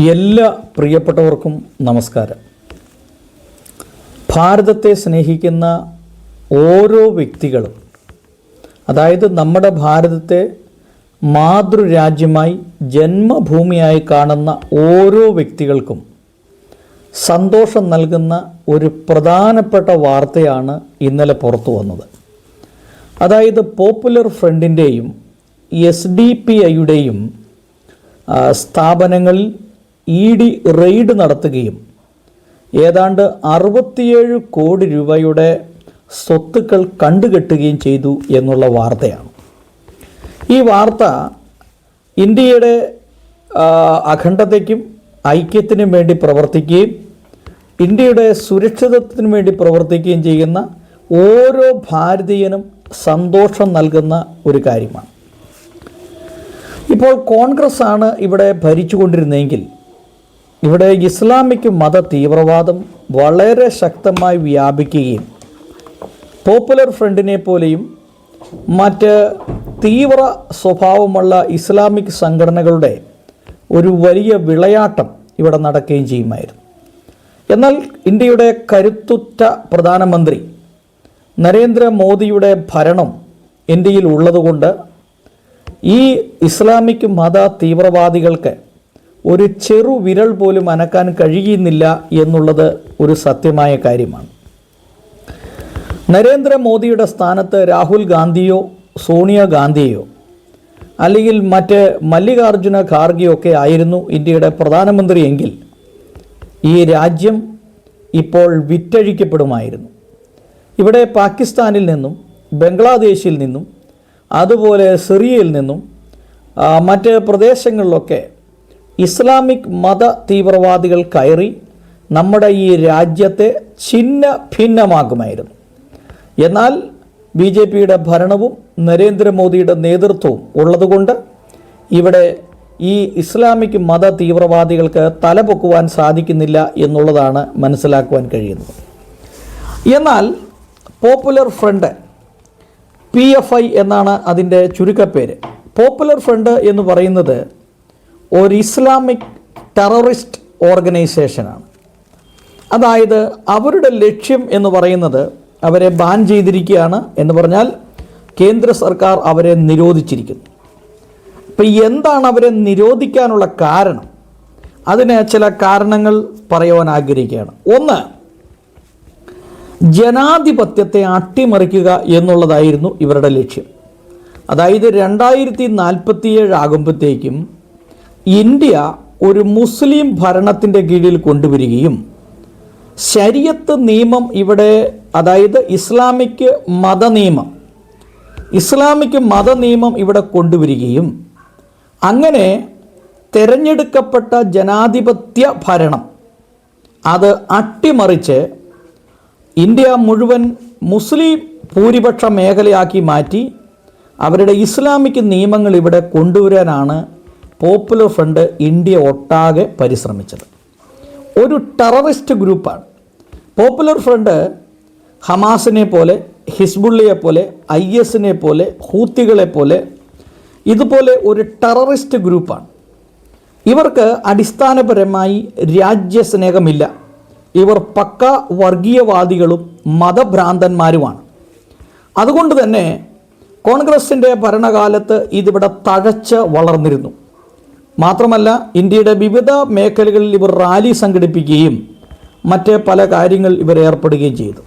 എല്ലാ പ്രിയപ്പെട്ടവർക്കും നമസ്കാരം. ഭാരതത്തെ സ്നേഹിക്കുന്ന ഓരോ വ്യക്തികളും അതായത് നമ്മുടെ ഭാരതത്തെ മാതൃരാജ്യമായി ജന്മഭൂമിയായി കാണുന്ന ഓരോ വ്യക്തികൾക്കും സന്തോഷം നൽകുന്ന ഒരു പ്രധാനപ്പെട്ട വാർത്തയാണ് ഇന്നലെ പുറത്തു വന്നത്. അതായത് പോപ്പുലർ ഫ്രണ്ടിന്റെയും എസ് ഡി പി ഐയുടെയും സ്ഥാപനങ്ങളിൽ ഇ ഡി റെയ്ഡ് നടത്തുകയും ഏതാണ്ട് അറുപത്തിയേഴ് കോടി രൂപയുടെ സ്വത്തുക്കൾ കണ്ടുകെട്ടുകയും ചെയ്തു എന്നുള്ള വാർത്തയാണ്. ഈ വാർത്ത ഇന്ത്യയുടെ അഖണ്ഡതയ്ക്കും ഐക്യത്തിനും വേണ്ടി പ്രവർത്തിക്കുകയും ഇന്ത്യയുടെ സുരക്ഷിതത്വത്തിനു വേണ്ടി പ്രവർത്തിക്കുകയും ചെയ്യുന്ന ഓരോ ഭാരതീയനും സന്തോഷം നൽകുന്ന ഒരു കാര്യമാണ്. ഇപ്പോൾ കോൺഗ്രസ് ആണ് ഇവിടെ ഭരിച്ചുകൊണ്ടിരുന്നതെങ്കിൽ ഇവിടെ ഇസ്ലാമിക് മത തീവ്രവാദം വളരെ ശക്തമായി വ്യാപിക്കുകയും പോപ്പുലർ ഫ്രണ്ടിനെ പോലെയും മറ്റ് തീവ്ര സ്വഭാവമുള്ള ഇസ്ലാമിക് സംഘടനകളുടെ ഒരു വലിയ വിളയാട്ടം ഇവിടെ നടക്കുകയും ചെയ്യുമായിരുന്നു. എന്നാൽ ഇന്ത്യയുടെ കരുത്തുറ്റ പ്രധാനമന്ത്രി നരേന്ദ്രമോദിയുടെ ഭരണം ഇന്ത്യയിൽ ഉള്ളതുകൊണ്ട് ഈ ഇസ്ലാമിക് മത തീവ്രവാദികൾക്ക് ഒരു ചെറു വിരൽ പോലും അനക്കാൻ കഴിയുന്നില്ല എന്നുള്ളത് ഒരു സത്യമായ കാര്യമാണ്. നരേന്ദ്രമോദിയുടെ സ്ഥാനത്ത് രാഹുൽ ഗാന്ധിയോ സോണിയ ഗാന്ധിയോ അല്ലെങ്കിൽ മറ്റ് മല്ലികാർജുന ഖാർഗെയോ ഒക്കെ ആയിരുന്നു ഇന്ത്യയുടെ പ്രധാനമന്ത്രിയെങ്കിൽ ഈ രാജ്യം ഇപ്പോൾ വിറ്റഴിക്കപ്പെടുമായിരുന്നു. ഇവിടെ പാകിസ്ഥാനിൽ നിന്നും ബംഗ്ലാദേശിൽ നിന്നും അതുപോലെ സിറിയയിൽ നിന്നും മറ്റ് പ്രദേശങ്ങളിലൊക്കെ ഇസ്ലാമിക് മത തീവ്രവാദികൾ കയറി നമ്മുടെ ഈ രാജ്യത്തെ ഛിന്ന ഭിന്നമാകുമായിരുന്നു. എന്നാൽ ബി ജെ പിയുടെ ഭരണവും നരേന്ദ്രമോദിയുടെ നേതൃത്വവും ഉള്ളതുകൊണ്ട് ഇവിടെ ഈ ഇസ്ലാമിക് മത തീവ്രവാദികൾക്ക് തലപൊക്കുവാൻ സാധിക്കുന്നില്ല എന്നുള്ളതാണ് മനസ്സിലാക്കുവാൻ കഴിയുന്നത്. എന്നാൽ popular front P F I എന്നാണ് അതിന്റെ ചുരുക്കപ്പേര്. പോപ്പുലർ ഫ്രണ്ട് എന്ന് പറയുന്നത് ഒരു ഇസ്ലാമിക് ടെററിസ്റ്റ് ഓർഗനൈസേഷനാണ്. അതായത് അവരുടെ ലക്ഷ്യം എന്ന് പറയുന്നത് അവരെ ബാൻ ചെയ്തിരിക്കുകയാണ് എന്ന് പറഞ്ഞാൽ കേന്ദ്ര സർക്കാർ അവരെ നിരോധിച്ചിരിക്കുന്നു. അപ്പം എന്താണ് അവരെ നിരോധിക്കാനുള്ള കാരണം? അതിന് ചില കാരണങ്ങൾ പറയുവാൻ ആഗ്രഹിക്കുകയാണ്. ഒന്ന് ജനാധിപത്യത്തെ അട്ടിമറിക്കുക എന്നുള്ളതായിരുന്നു ഇവരുടെ ലക്ഷ്യം. അതായത് രണ്ടായിരത്തി നാൽപ്പത്തിയേഴ് ആകുമ്പോഴത്തേക്കും ഇന്ത്യ ഒരു മുസ്ലിം ഭരണത്തിന്റെ കീഴിൽ കൊണ്ടുവരികയും ശരിയത്ത് നിയമം ഇവിടെ അതായത് ഇസ്ലാമിക് മതനിയമം ഇസ്ലാമിക് മതനിയമം ഇവിടെ കൊണ്ടുവരികയും അങ്ങനെ തിരഞ്ഞെടുക്കപ്പെട്ട ജനാധിപത്യ ഭരണം അത് അട്ടിമറിച്ച് ഇന്ത്യ മുഴുവൻ മുസ്ലിം ഭൂരിപക്ഷ മേഖലയാക്കി മാറ്റി അവരുടെ ഇസ്ലാമിക് നിയമങ്ങൾ ഇവിടെ കൊണ്ടുവരാനാണ് പോപ്പുലർ ഫ്രണ്ട് ഇന്ത്യ ഒട്ടാകെ പരിശ്രമിച്ചത്. ഒരു ടെററിസ്റ്റ് ഗ്രൂപ്പാണ്. പോപ്പുലർ ഫ്രണ്ട് ഹമാസിനെ പോലെ ഹിസ്ബുള്ളിയെ പോലെ ഐ എസിനെ പോലെ ഹൂത്തികളെ പോലെ ഇതുപോലെ ഒരു ടെററിസ്റ്റ് ഗ്രൂപ്പാണ്. ഇവർക്ക് അടിസ്ഥാനപരമായി രാജ്യസ്നേഹമില്ല. ഇവർ പക്ക വർഗീയവാദികളും മതഭ്രാന്തന്മാരുമാണ്. അതുകൊണ്ട് തന്നെ കോൺഗ്രസിന്റെ ഭരണകാലത്ത് ഇതിവിടെ തഴച്ച് വളർന്നിരുന്നു. മാത്രമല്ല ഇന്ത്യയുടെ വിവിധ മേഖലകളിൽ ഇവർ റാലി സംഘടിപ്പിക്കുകയും മറ്റ് പല കാര്യങ്ങൾ ഇവർ ഏർപ്പെടുകയും ചെയ്തു.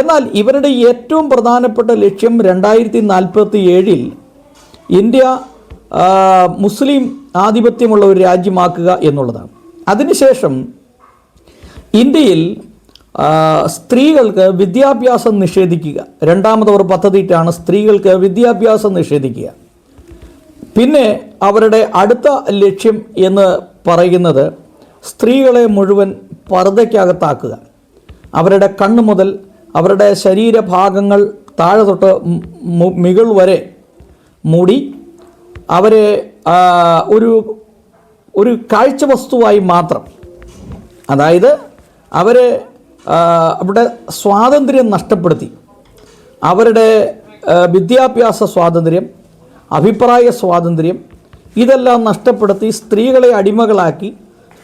എന്നാൽ ഇവരുടെ ഏറ്റവും പ്രധാനപ്പെട്ട ലക്ഷ്യം രണ്ടായിരത്തി നാൽപ്പത്തി ഏഴിൽ ഇന്ത്യ മുസ്ലിം ആധിപത്യമുള്ള ഒരു രാജ്യമാക്കുക എന്നുള്ളതാണ്. അതിനുശേഷം ഇന്ത്യയിൽ സ്ത്രീകൾക്ക് വിദ്യാഭ്യാസം നിഷേധിക്കുക. രണ്ടാമത് അവർ പദ്ധതിയിട്ടാണ് സ്ത്രീകൾക്ക് വിദ്യാഭ്യാസം നിഷേധിക്കുക. പിന്നെ അവരുടെ അടുത്ത ലക്ഷ്യം എന്ന് പറയുന്നത് സ്ത്രീകളെ മുഴുവൻ പർദ്ദയ്ക്കകത്താക്കുക. അവരുടെ കണ്ണു മുതൽ അവരുടെ ശരീരഭാഗങ്ങൾ താഴെ തൊട്ട് മികൾ വരെ മൂടി അവരെ ഒരു ഒരു കാഴ്ച വസ്തുവായി മാത്രം. അതായത് അവരെ അവിടെ സ്വാതന്ത്ര്യം നഷ്ടപ്പെടുത്തി. അവരുടെ വിദ്യാഭ്യാസ സ്വാതന്ത്ര്യം അഭിപ്രായ സ്വാതന്ത്ര്യം ഇതെല്ലാം നഷ്ടപ്പെടുത്തി സ്ത്രീകളെ അടിമകളാക്കി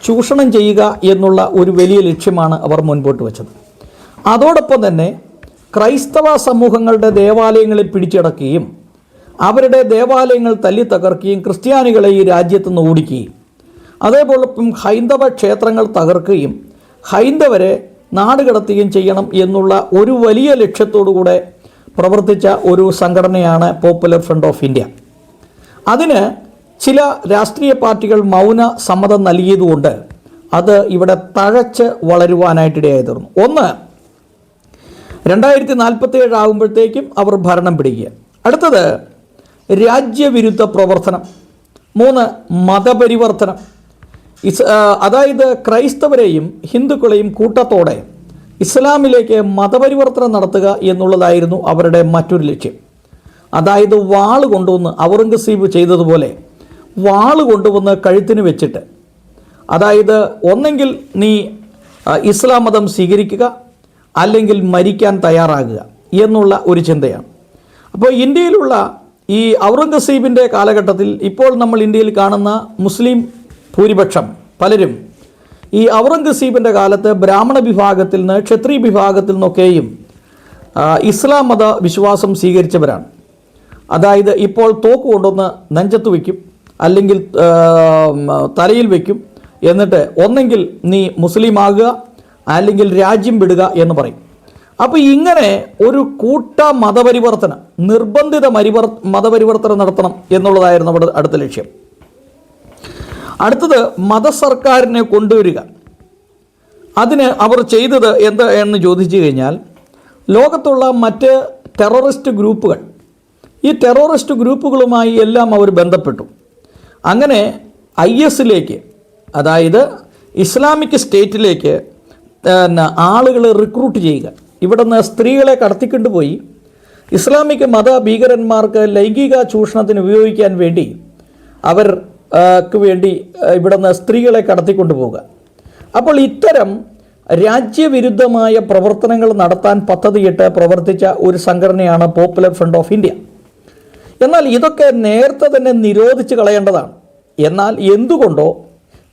ചൂഷണം ചെയ്യുക എന്നുള്ള ഒരു വലിയ ലക്ഷ്യമാണ് അവർ മുൻപോട്ട് വെച്ചത്. അതോടൊപ്പം തന്നെ ക്രൈസ്തവ സമൂഹങ്ങളുടെ ദേവാലയങ്ങളിൽ പിടിച്ചടക്കുകയും അവരുടെ ദേവാലയങ്ങൾ തല്ലി തകർക്കുകയും ക്രിസ്ത്യാനികളെ ഈ രാജ്യത്ത് നിന്ന് ഓടിക്കുകയും അതേപോലൊപ്പം ഹൈന്ദവ ക്ഷേത്രങ്ങൾ തകർക്കുകയും ഹൈന്ദവരെ നാടുകടത്തുകയും ചെയ്യണം എന്നുള്ള ഒരു വലിയ ലക്ഷ്യത്തോടുകൂടെ പ്രവർത്തിച്ച ഒരു സംഘടനയാണ് പോപ്പുലർ ഫ്രണ്ട് ഓഫ് ഇന്ത്യ അതിന് ചില രാഷ്ട്രീയ പാർട്ടികൾ മൗന സമ്മതം നൽകിയതുകൊണ്ട് അത് ഇവിടെ തഴച്ച് വളരുവാനായിട്ടിടയായി തീർന്നു ഒന്ന് രണ്ടായിരത്തി നാൽപ്പത്തി ഏഴ് ആകുമ്പോഴത്തേക്കും അവർ ഭരണം പിടിക്കുക. അടുത്തത് രാജ്യവിരുദ്ധ പ്രവർത്തനം. മൂന്ന് മതപരിവർത്തനം. അതായത് ക്രൈസ്തവരെയും ഹിന്ദുക്കളെയും കൂട്ടത്തോടെ ഇസ്ലാമിലേക്ക് മതപരിവർത്തനം നടത്തുക എന്നുള്ളതായിരുന്നു അവരുടെ മറ്റൊരു ലക്ഷ്യം. അതായത് വാൾ കൊണ്ടുവന്ന് ഔറംഗസീബ് ചെയ്തതുപോലെ വാൾ കൊണ്ടുവന്ന് കഴുത്തിന് വെച്ചിട്ട്. അതായത് ഒന്നെങ്കിൽ നീ ഇസ്ലാം മതം സ്വീകരിക്കുക അല്ലെങ്കിൽ മരിക്കാൻ തയ്യാറാകുക എന്നുള്ള ഒരു ചിന്തയാണ്. അപ്പോൾ ഇന്ത്യയിലുള്ള ഈ ഔറംഗസീബിന്റെ കാലഘട്ടത്തിൽ ഇപ്പോൾ നമ്മൾ ഇന്ത്യയിൽ കാണുന്ന മുസ്ലിം ഭൂരിപക്ഷം പലരും ഈ ഔറംഗസീബിന്റെ കാലത്ത് ബ്രാഹ്മണ വിഭാഗത്തിൽ നിന്ന് ക്ഷത്രിയ വിഭാഗത്തിൽ നിന്നൊക്കെയും ഇസ്ലാം മത വിശ്വാസം സ്വീകരിച്ചവരാണ്. അതായത് ഇപ്പോൾ തോക്ക് കൊണ്ടുവന്ന് നെഞ്ചത്ത് വയ്ക്കും അല്ലെങ്കിൽ തലയിൽ വയ്ക്കും എന്നിട്ട് ഒന്നെങ്കിൽ നീ മുസ്ലിം ആകുക അല്ലെങ്കിൽ രാജ്യം വിടുക എന്ന് പറയും. അപ്പോൾ ഇങ്ങനെ ഒരു കൂട്ട മതപരിവർത്തനം നിർബന്ധിത മരിവർ മതപരിവർത്തനം നടത്തണം എന്നുള്ളതായിരുന്നു അവിടെ അടുത്ത ലക്ഷ്യം. അടുത്തത് മതസർക്കാരിനെ കൊണ്ടുവരിക. അതിന് അവർ ചെയ്തത് എന്ത് എന്ന് ചോദിച്ചു കഴിഞ്ഞാൽ ലോകത്തുള്ള മറ്റ് ടെററിസ്റ്റ് ഗ്രൂപ്പുകൾ. ഈ ടെററിസ്റ്റ് ഗ്രൂപ്പുകളുമായി എല്ലാം അവർ ബന്ധപ്പെട്ടു. അങ്ങനെ ഐ എസിലേക്ക് അതായത് ഇസ്ലാമിക് സ്റ്റേറ്റിലേക്ക് പിന്നെ ആളുകളെ റിക്രൂട്ട് ചെയ്യുക. ഇവിടുന്ന് സ്ത്രീകളെ കടത്തിക്കൊണ്ടുപോയി ഇസ്ലാമിക് മത ഭീകരന്മാർക്ക് ലൈംഗിക ചൂഷണത്തിന് ഉപയോഗിക്കാൻ വേണ്ടി അവർ ക്ക് വേണ്ടി ഇവിടുന്ന് സ്ത്രീകളെ കടത്തിക്കൊണ്ടുപോവുക. അപ്പോൾ ഇത്തരം രാജ്യവിരുദ്ധമായ പ്രവർത്തനങ്ങൾ നടത്താൻ പദ്ധതിയിട്ട് പ്രവർത്തിച്ച ഒരു സംഘടനയാണ് പോപ്പുലർ ഫ്രണ്ട് ഓഫ് ഇന്ത്യ എന്നാൽ ഇതൊക്കെ നേരത്തെ തന്നെ നിരോധിച്ച് കളയേണ്ടതാണ്. എന്നാൽ എന്തുകൊണ്ടോ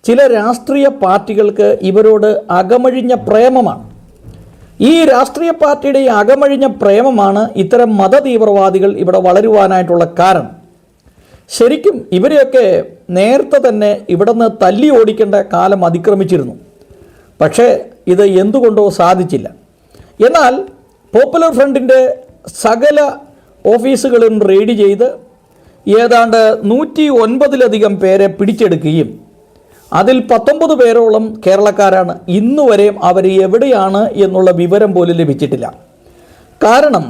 ചില രാഷ്ട്രീയ പാർട്ടികൾക്ക് ഇവരോട് അകമഴിഞ്ഞ പ്രേമമാണ്. ഈ രാഷ്ട്രീയ പാർട്ടിയുടെ അകമഴിഞ്ഞ പ്രേമമാണ് ഇത്തരം മതതീവ്രവാദികൾ ഇവിടെ വളരുവാനായിട്ടുള്ള കാരണം. ശരിക്കും ഇവരെയൊക്കെ നേരത്തെ തന്നെ ഇവിടുന്ന് തല്ലി ഓടിക്കേണ്ട കാലം അതിക്രമിച്ചിരുന്നു. പക്ഷേ ഇത് എന്തുകൊണ്ടോ സാധിച്ചില്ല. എന്നാൽ പോപ്പുലർ ഫ്രണ്ടിന്റെ സകല ഓഫീസുകളും റെയ്ഡ് ചെയ്ത് ഏതാണ്ട് നൂറ്റി ഒൻപതിലധികം പേരെ പിടിച്ചെടുക്കുകയും അതിൽ പത്തൊമ്പത് പേരോളം കേരളക്കാരാണ് ഇന്ന് വരെയും അവർ എവിടെയാണ് എന്നുള്ള വിവരം പോലും ലഭിച്ചിട്ടില്ല. കാരണം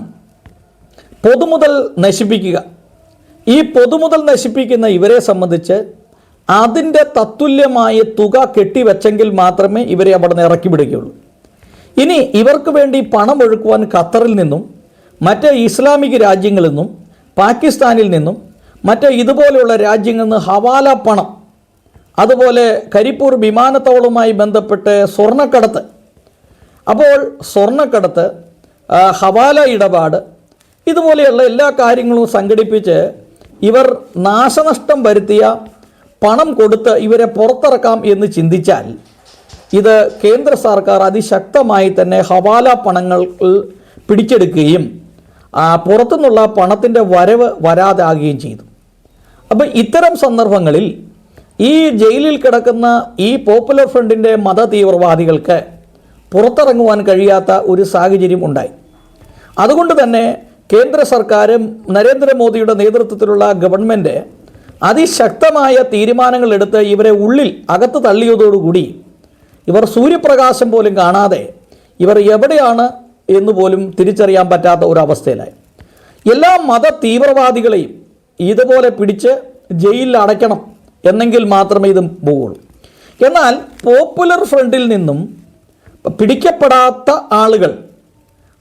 പൊതുമുതൽ നശിപ്പിക്കുക ഈ പൊതുമുതൽ നശിപ്പിക്കുന്ന ഇവരെ സംബന്ധിച്ച് അതിന്റെ തത്തുല്യമായ തുക കെട്ടിവെച്ചെങ്കിൽ മാത്രമേ ഇവരെ അവിടെ നിന്ന് ഇറക്കി വിടുകയുള്ളൂ ഇനി ഇവർക്ക് വേണ്ടി പണം ഒഴുക്കുവാൻ ഖത്തറിൽ നിന്നും മറ്റ് ഇസ്ലാമിക രാജ്യങ്ങളിൽ നിന്നും പാകിസ്ഥാനിൽ നിന്നും മറ്റ് ഇതുപോലെയുള്ള രാജ്യങ്ങളിൽ നിന്ന് ഹവാല പണം അതുപോലെ കരിപ്പൂർ വിമാനത്താവളവുമായി ബന്ധപ്പെട്ട് സ്വർണക്കടത്ത്. അപ്പോൾ സ്വർണക്കടത്ത് ഹവാല ഇടപാട് ഇതുപോലെയുള്ള എല്ലാ കാര്യങ്ങളും സംഘടിപ്പിച്ച് ഇവർ നാശനഷ്ടം വരുത്തിയ പണം കൊടുത്ത് ഇവരെ പുറത്തിറക്കാം എന്ന് ചിന്തിച്ചാൽ ഇത് കേന്ദ്ര സർക്കാർ അതിശക്തമായി തന്നെ ഹവാല പണങ്ങൾ പിടിച്ചെടുക്കുകയും പുറത്തുനിന്നുള്ള പണത്തിന്റെ വരവ് വരാതാകുകയും ചെയ്തു. അപ്പം ഇത്തരം സന്ദർഭങ്ങളിൽ ഈ ജയിലിൽ കിടക്കുന്ന ഈ പോപ്പുലർ ഫ്രണ്ടിന്റെ മത തീവ്രവാദികൾക്ക് പുറത്തിറങ്ങുവാൻ കഴിയാത്ത ഒരു സാഹചര്യം ഉണ്ടായി. അതുകൊണ്ട് തന്നെ കേന്ദ്ര സർക്കാരും നരേന്ദ്രമോദിയുടെ നേതൃത്വത്തിലുള്ള ഗവൺമെന്റ് അതിശക്തമായ തീരുമാനങ്ങൾ എടുത്ത് ഇവരെ ഉള്ളിൽ അകത്ത് തള്ളിയതോടുകൂടി ഇവർ സൂര്യപ്രകാശം പോലും കാണാതെ ഇവർ എവിടെയാണ് എന്ന് പോലും തിരിച്ചറിയാൻ പറ്റാത്ത ഒരവസ്ഥയിലായി. എല്ലാ മത തീവ്രവാദികളെയും ഇതുപോലെ പിടിച്ച് ജയിലിൽ അടയ്ക്കണം എന്നെങ്കിൽ മാത്രമേ ഇതും പോവുള്ളൂ. എന്നാൽ പോപ്പുലർ ഫ്രണ്ടിൽ നിന്നും പിടിക്കപ്പെടാത്ത ആളുകൾ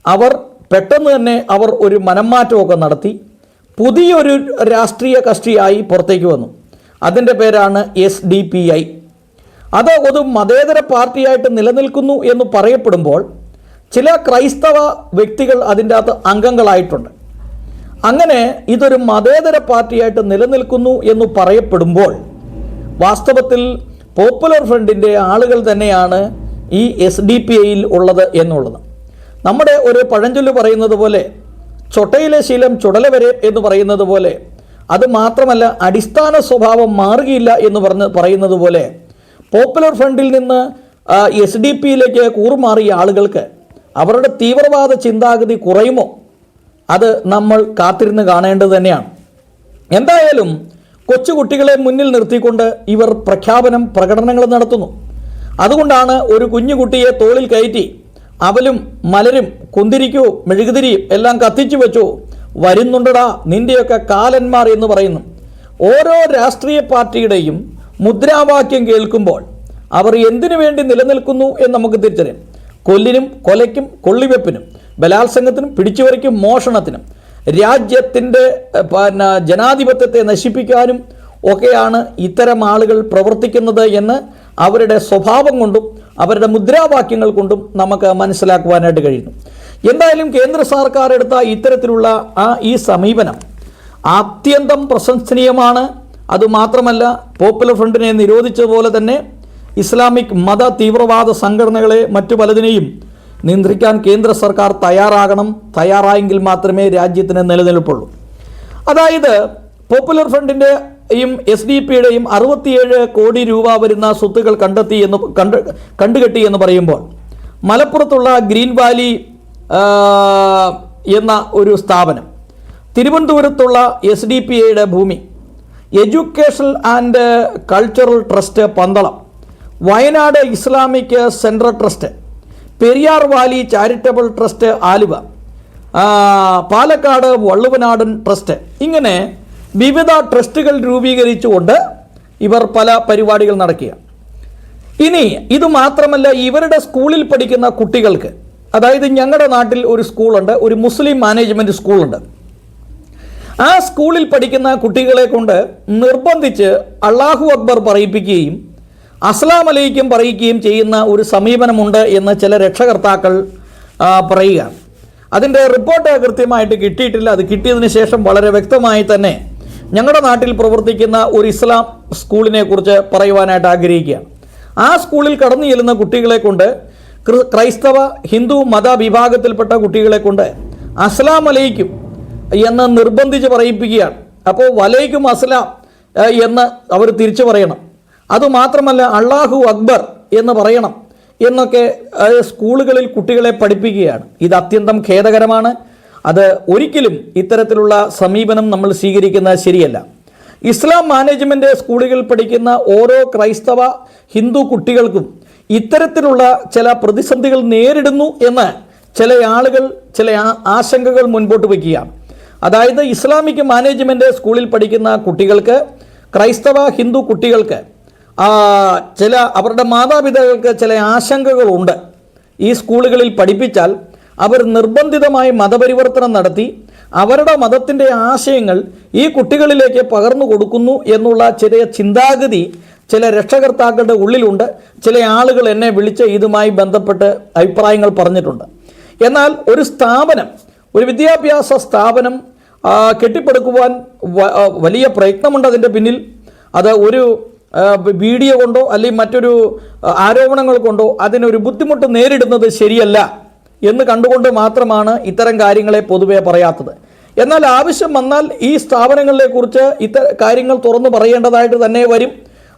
അവർ പെട്ടെന്ന് തന്നെ അവർ ഒരു മനംമാറ്റമൊക്കെ നടത്തി പുതിയൊരു രാഷ്ട്രീയ കക്ഷിയായി പുറത്തേക്ക് വന്നു. അതിന്റെ പേരാണ് എസ് ഡി പി ഐ അത് ഒരു മതേതര പാർട്ടിയായിട്ട് നിലനിൽക്കുന്നു എന്ന് പറയപ്പെടുമ്പോൾ ചില ക്രൈസ്തവ വ്യക്തികൾ അതിന്റെ അകത്ത് അംഗങ്ങളായിട്ടുണ്ട്. അങ്ങനെ ഇതൊരു മതേതര പാർട്ടിയായിട്ട് നിലനിൽക്കുന്നു എന്ന് പറയപ്പെടുമ്പോൾ വാസ്തവത്തിൽ പോപ്പുലർ ഫ്രണ്ടിന്റെ ആളുകൾ തന്നെയാണ് ഈ എസ് ഡി പി ഐയിൽ ഉള്ളത് എന്നുള്ളത്. നമ്മുടെ ഒരു പഴഞ്ചൊല്ല് പറയുന്നത് പോലെ ചൊട്ടയിലെ ശീലം ചുടല വരെ എന്ന് പറയുന്നത് പോലെ അത് മാത്രമല്ല അടിസ്ഥാന സ്വഭാവം മാറുകയില്ല എന്ന് പറഞ്ഞ് പറയുന്നത് പോലെ പോപ്പുലർ ഫ്രണ്ടിൽ നിന്ന് എസ് ഡി പിയിലേക്ക് കൂറുമാറിയ ആളുകൾക്ക് അവരുടെ തീവ്രവാദ ചിന്താഗതി കുറയുമോ? അത് നമ്മൾ കാത്തിരുന്ന് കാണേണ്ടത് തന്നെയാണ്. എന്തായാലും കൊച്ചുകുട്ടികളെ മുന്നിൽ നിർത്തിക്കൊണ്ട് ഇവർ പ്രഖ്യാപനം പ്രകടനങ്ങൾ നടത്തുന്നു. അതുകൊണ്ടാണ് ഒരു കുഞ്ഞുകുട്ടിയെ തോളിൽ കയറ്റി അവലും മലരും കുന്തിരിക്കോ മെഴുകുതിരിയും എല്ലാം കത്തിച്ചു വെച്ചു. വരുന്നുണ്ടടാ നിന്റെയൊക്കെ കാലന്മാർ എന്ന് പറയുന്നു. ഓരോ രാഷ്ട്രീയ പാർട്ടിയുടെയും മുദ്രാവാക്യം കേൾക്കുമ്പോൾ അവർ എന്തിനു വേണ്ടി നിലനിൽക്കുന്നു എന്ന് നമുക്ക് തിരിച്ചറിയാം. കൊല്ലിനും കൊലയ്ക്കും കൊള്ളിവെപ്പിനും ബലാത്സംഗത്തിനും പിടിച്ചുപറിക്കും മോഷണത്തിനും രാജ്യത്തിന്റെ പിന്നെ ജനാധിപത്യത്തെ നശിപ്പിക്കാനും ഒക്കെയാണ് ഇത്തരം ആളുകൾ പ്രവർത്തിക്കുന്നത് എന്ന് അവരുടെ സ്വഭാവം കൊണ്ടും അവരുടെ മുദ്രാവാക്യങ്ങൾ കൊണ്ടും നമുക്ക് മനസ്സിലാക്കുവാനായിട്ട് കഴിയുന്നു. എന്തായാലും കേന്ദ്ര സർക്കാർ എടുത്ത ഇത്തരത്തിലുള്ള ആ ഈ സമീപനം അത്യന്തം പ്രശംസനീയമാണ്. അതുമാത്രമല്ല പോപ്പുലർ ഫ്രണ്ടിനെ നിരോധിച്ചതുപോലെ തന്നെ ഇസ്ലാമിക് മത തീവ്രവാദ സംഘടനകളെ മറ്റു പലതിനെയും നിയന്ത്രിക്കാൻ കേന്ദ്ര സർക്കാർ തയ്യാറാകണം. തയ്യാറായെങ്കിൽ മാത്രമേ രാജ്യത്തിന് നിലനിൽപ്പുള്ളൂ. അതായത് പോപ്പുലർ ഫ്രണ്ടിന്റെയും എസ് ഡി പിയുടെയും അറുപത്തിയേഴ് കോടി രൂപ വരുന്ന സ്വത്തുകൾ കണ്ടെത്തി എന്ന് കണ്ട് കണ്ടുകെട്ടി എന്ന് പറയുമ്പോൾ മലപ്പുറത്തുള്ള ഗ്രീൻ വാലി എന്ന ഒരു സ്ഥാപനം തിരുവനന്തപുരത്തുള്ള എസ് ഡി പി ഐയുടെ ഭൂമി educational and cultural trust Pandalam Wayanad Islamic central trust Periyar valley charitable trust Aluva Palakkad Valluvanadan trust ഇങ്ങനെ വിവിധ ട്രസ്റ്റുകൾ രൂപീകരിച്ചുകൊണ്ട് ഇവർ പല പരിപാടികൾ നടക്കുക ഇനി ഇത് മാത്രമല്ല ഇവരുടെ സ്കൂളിൽ പഠിക്കുന്ന കുട്ടികൾക്ക് അതായത് ഞങ്ങളുടെ നാട്ടിൽ ഒരു സ്കൂളുണ്ട് ഒരു മുസ്ലിം മാനേജ്മെന്റ് സ്കൂളുണ്ട്. ആ സ്കൂളിൽ പഠിക്കുന്ന കുട്ടികളെ കൊണ്ട് നിർബന്ധിച്ച് അള്ളാഹു അക്ബർ പറയിപ്പിക്കുകയും അസ്ലാം അലൈക്കും പറയിക്കുകയും ചെയ്യുന്ന ഒരു സമീപനമുണ്ട് എന്ന് ചില രക്ഷകർത്താക്കൾ പറയുക അതിന്റെ റിപ്പോർട്ട് കൃത്യമായിട്ട് കിട്ടിയിട്ടില്ല. അത് കിട്ടിയതിന് ശേഷം വളരെ വ്യക്തമായി തന്നെ ഞങ്ങളുടെ നാട്ടിൽ പ്രവർത്തിക്കുന്ന ഒരു ഇസ്ലാം സ്കൂളിനെ കുറിച്ച് പറയുവാനായിട്ട് ആഗ്രഹിക്കുകയാണ്. ആ സ്കൂളിൽ കടന്നു ചെല്ലുന്ന കുട്ടികളെ കൊണ്ട് ക്രൈസ്തവ ഹിന്ദു മത വിഭാഗത്തിൽപ്പെട്ട കുട്ടികളെ കൊണ്ട് അസ്ലാം അലൈക്കും എന്ന് നിർബന്ധിച്ച് പറയിപ്പിക്കുകയാണ്. അപ്പോൾ വലൈക്കും അസ്ലാം എന്ന് അവർ തിരിച്ചു പറയണം. അതുമാത്രമല്ല അള്ളാഹു അക്ബർ എന്ന് പറയണം എന്നൊക്കെ സ്കൂളുകളിൽ കുട്ടികളെ പഠിപ്പിക്കുകയാണ്. ഇത് അത്യന്തം ഖേദകരമാണ്. അത് ഒരിക്കലും ഇത്തരത്തിലുള്ള സമീപനം നമ്മൾ സ്വീകരിക്കുന്നത് ശരിയല്ല. ഇസ്ലാം മാനേജ്മെന്റ് സ്കൂളുകളിൽ പഠിക്കുന്ന ഓരോ ക്രൈസ്തവ ഹിന്ദു കുട്ടികൾക്കും ഇത്തരത്തിലുള്ള ചില പ്രതിസന്ധികൾ നേരിടുന്നു എന്ന് ചില ആളുകൾ ചില ആശങ്കകൾ മുൻപോട്ട് വയ്ക്കുക. അതായത് ഇസ്ലാമിക് മാനേജ്മെന്റ് സ്കൂളിൽ പഠിക്കുന്ന കുട്ടികൾക്ക് ക്രൈസ്തവ ഹിന്ദു കുട്ടികൾക്ക് ചില അവരുടെ മാതാപിതാക്കൾക്ക് ചില ആശങ്കകളുണ്ട്. ഈ സ്കൂളുകളിൽ പഠിപ്പിച്ചാൽ അവർ നിർബന്ധിതമായി മതപരിവർത്തനം നടത്തി അവരുടെ മതത്തിന്റെ ആശയങ്ങൾ ഈ കുട്ടികളിലേക്ക് പകർന്നു കൊടുക്കുന്നു എന്നുള്ള ചെറിയ ചിന്താഗതി ചില രക്ഷകർത്താക്കളുടെ ഉള്ളിലുണ്ട്. ചില ആളുകൾ എന്നെ വിളിച്ച് ഇതുമായി ബന്ധപ്പെട്ട് അഭിപ്രായങ്ങൾ പറഞ്ഞിട്ടുണ്ട്. എന്നാൽ ഒരു സ്ഥാപനം ഒരു വിദ്യാഭ്യാസ സ്ഥാപനം കെട്ടിപ്പടുക്കുവാൻ വലിയ പ്രയത്നമുണ്ട് അതിന്റെ പിന്നിൽ. അത് ഒരു വീഡിയോ കൊണ്ടോ അല്ലെങ്കിൽ മറ്റൊരു ആരോപണങ്ങൾ കൊണ്ടോ അതിനൊരു ബുദ്ധിമുട്ട് നേരിടുന്നത് ശരിയല്ല. എന്ന് കണ്ടുകൊണ്ട് മാത്രമാണ് ഇത്തരം കാര്യങ്ങളെ പൊതുവെ പറയാത്തത്. എന്നാൽ ആവശ്യം വന്നാൽ ഈ സ്ഥാപനങ്ങളെ കുറിച്ച് ഇത്ത കാര്യങ്ങൾ തുറന്നു പറയേണ്ടതായിട്ട് തന്നെ വരും.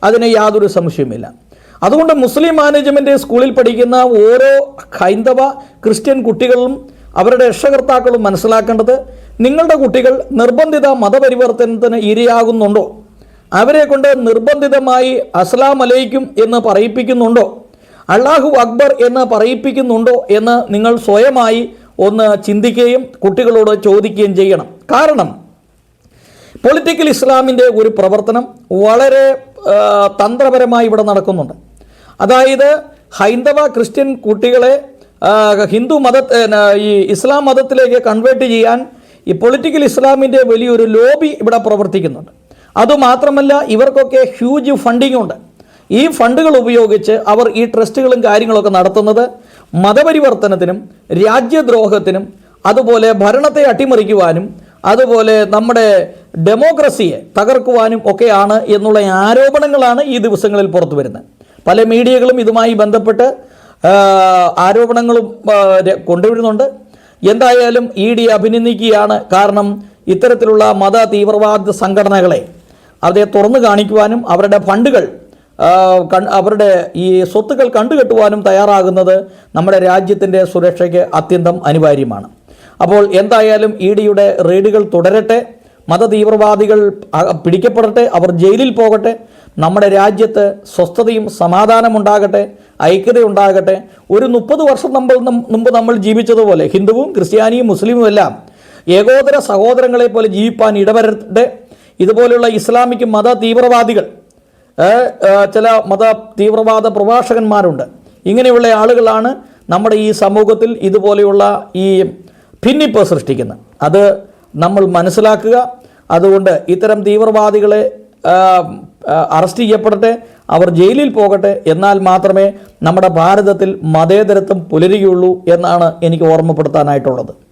അതിന് യാതൊരു സംശയവുമില്ല. അതുകൊണ്ട് മുസ്ലിം മാനേജ്മെന്റ് സ്കൂളിൽ പഠിക്കുന്ന ഓരോ ഹൈന്ദവ ക്രിസ്ത്യൻ കുട്ടികളും അവരുടെ രക്ഷകർത്താക്കളും മനസ്സിലാക്കേണ്ടത് നിങ്ങളുടെ കുട്ടികൾ നിർബന്ധിത മതപരിവർത്തനത്തിന് ഇരയാകുന്നുണ്ടോ? അവരെ കൊണ്ട് നിർബന്ധിതമായി അസ്ലാം അലയിക്കും എന്ന് പറയിപ്പിക്കുന്നുണ്ടോ? അള്ളാഹു അക്ബർ എന്ന് പറയിപ്പിക്കുന്നുണ്ടോ എന്ന് നിങ്ങൾ സ്വയമായി ഒന്ന് ചിന്തിക്കുകയും കുട്ടികളോട് ചോദിക്കുകയും ചെയ്യണം. കാരണം പൊളിറ്റിക്കൽ ഇസ്ലാമിന്റെ ഒരു പ്രവർത്തനം വളരെ തന്ത്രപരമായി ഇവിടെ നടക്കുന്നുണ്ട്. അതായത് ഹൈന്ദവ ക്രിസ്ത്യൻ കുട്ടികളെ ഹിന്ദു മത ഈ ഇസ്ലാം മതത്തിലേക്ക് കൺവേർട്ട് ചെയ്യാൻ ഈ പൊളിറ്റിക്കൽ ഇസ്ലാമിന്റെ വലിയൊരു ലോബി ഇവിടെ പ്രവർത്തിക്കുന്നുണ്ട്. അതുമാത്രമല്ല ഇവർക്കൊക്കെ ഹ്യൂജ് ഫണ്ടിങ് ഉണ്ട്. ഈ ഫണ്ടുകൾ ഉപയോഗിച്ച് അവർ ഈ ട്രസ്റ്റുകളും കാര്യങ്ങളൊക്കെ നടത്തുന്നത് മതപരിവർത്തനത്തിനും രാജ്യദ്രോഹത്തിനും അതുപോലെ ഭരണത്തെ അട്ടിമറിക്കുവാനും അതുപോലെ നമ്മുടെ ഡെമോക്രസിയെ തകർക്കുവാനും ഒക്കെയാണ് എന്നുള്ള ആരോപണങ്ങളാണ് ഈ ദിവസങ്ങളിൽ പുറത്തു വരുന്നത്. പല മീഡിയകളും ഇതുമായി ബന്ധപ്പെട്ട് ആരോപണങ്ങളും കൊണ്ടുവരുന്നുണ്ട്. എന്തായാലും ഇ ഡി അഭിനന്ദിക്കുകയാണ് കാരണം ഇത്തരത്തിലുള്ള മത തീവ്രവാദ സംഘടനകളെ അവരെ തുറന്നു കാണിക്കുവാനും അവരുടെ ഫണ്ടുകൾ അവരുടെ ഈ സ്വത്തുക്കൾ കണ്ടുകെട്ടുവാനും തയ്യാറാകുന്നത് നമ്മുടെ രാജ്യത്തിന്റെ സുരക്ഷയ്ക്ക് അത്യന്തം അനിവാര്യമാണ്. അപ്പോൾ എന്തായാലും ഇ ഡിയുടെ റെയ്ഡുകൾ തുടരട്ടെ മതതീവ്രവാദികൾ പിടിക്കപ്പെടട്ടെ അവർ ജയിലിൽ പോകട്ടെ നമ്മുടെ രാജ്യത്ത് സ്വസ്ഥതയും സമാധാനമുണ്ടാകട്ടെ ഐക്യതയുണ്ടാകട്ടെ. ഒരു മുപ്പത് വർഷം നമ്മൾ മുമ്പ് നമ്മൾ ജീവിച്ചതുപോലെ ഹിന്ദുവും ക്രിസ്ത്യാനിയും മുസ്ലിമും എല്ലാം ഏകോദര സഹോദരങ്ങളെ പോലെ ജീവിപ്പാൻ ഇടവരട്ടെ. ഇതുപോലുള്ള ഇസ്ലാമിക് മത തീവ്രവാദികൾ ചില മത തീവ്രവാദ പ്രഭാഷകന്മാരുണ്ട്. ഇങ്ങനെയുള്ള ആളുകളാണ് നമ്മുടെ ഈ സമൂഹത്തിൽ ഇതുപോലെയുള്ള ഈ ഭിന്നിപ്പ് സൃഷ്ടിക്കുന്നത്. അത് നമ്മൾ മനസ്സിലാക്കുക. അതുകൊണ്ട് ഇത്തരം തീവ്രവാദികളെ അറസ്റ്റ് ചെയ്യപ്പെടട്ടെ അവർ ജയിലിൽ പോകട്ടെ എന്നാൽ മാത്രമേ നമ്മുടെ ഭാരതത്തിൽ മതേതരത്വം പുലരുകയുള്ളൂ എന്നാണ് എനിക്ക് ഓർമ്മപ്പെടുത്താനായിട്ടുള്ളത്.